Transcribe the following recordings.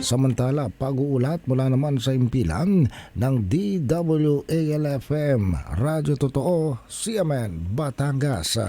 Samantala, pag-uulat mula naman sa impilan ng DWALFM, Radyo Totoo, CMN, Batangas.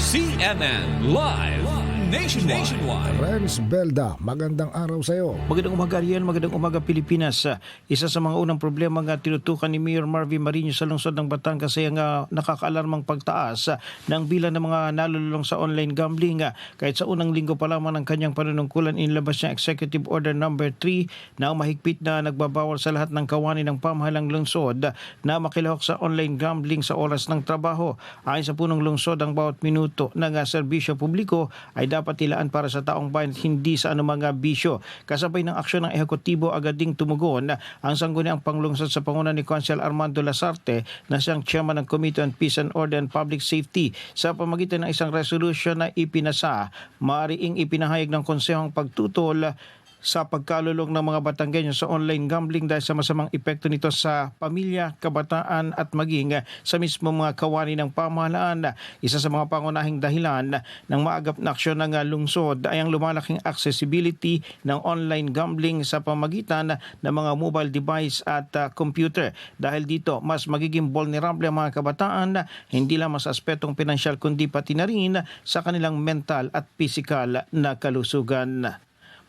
CNN Live Nationwide. Nationwide. Renz Belda, magandang araw sa iyo. Magandang umaga Rian, magandang umaga Pilipinas. Ah, Isa sa mga unang problema nga tinutukan ni Mayor Marvin Marino sa lungsod ng Batangas ay ang ah, nakakaalarmang pagtaas ah, ng bilang ng mga nalululong sa online gambling. ah. Kahit sa unang linggo pa lamang ng kanyang panunungkulan inilabas niya Executive Order Number 3 na ang mahigpit na nagbabawal sa lahat ng kawani ng pamahalang lungsod na makilahok sa online gambling sa oras ng trabaho. Ayon sa punong lungsod, ang bawat minuto ng serbisyo publiko ay dapat ilaan para sa taong bayan hindi sa anumang ah, bisyo. Kasabay ng aksyon ng ehekutibo agad ding tumugon ang sangguniang panglungsod sa panguna ni Consul Armando Lasarte na siyang chairman ng Committee on Peace and Order and Public Safety sa pamagitan ng isang resolution na ipinasa. Maariing ipinahayag ng konsehong pagtutol sa pagkalulong ng mga Batanggenyo sa online gambling dahil sa masamang epekto nito sa pamilya, kabataan at maging sa mismo mga kawani ng pamahalaan. Isa sa mga pangunahing dahilan ng maagap na aksyon ng lungsod ay ang lumalaking accessibility ng online gambling sa pamagitan ng mga mobile device at uh, computer. Dahil dito, mas magiging vulnerable ang mga kabataan hindi lamang sa aspetong pinansyal kundi pati na rin sa kanilang mental at physical na kalusugan.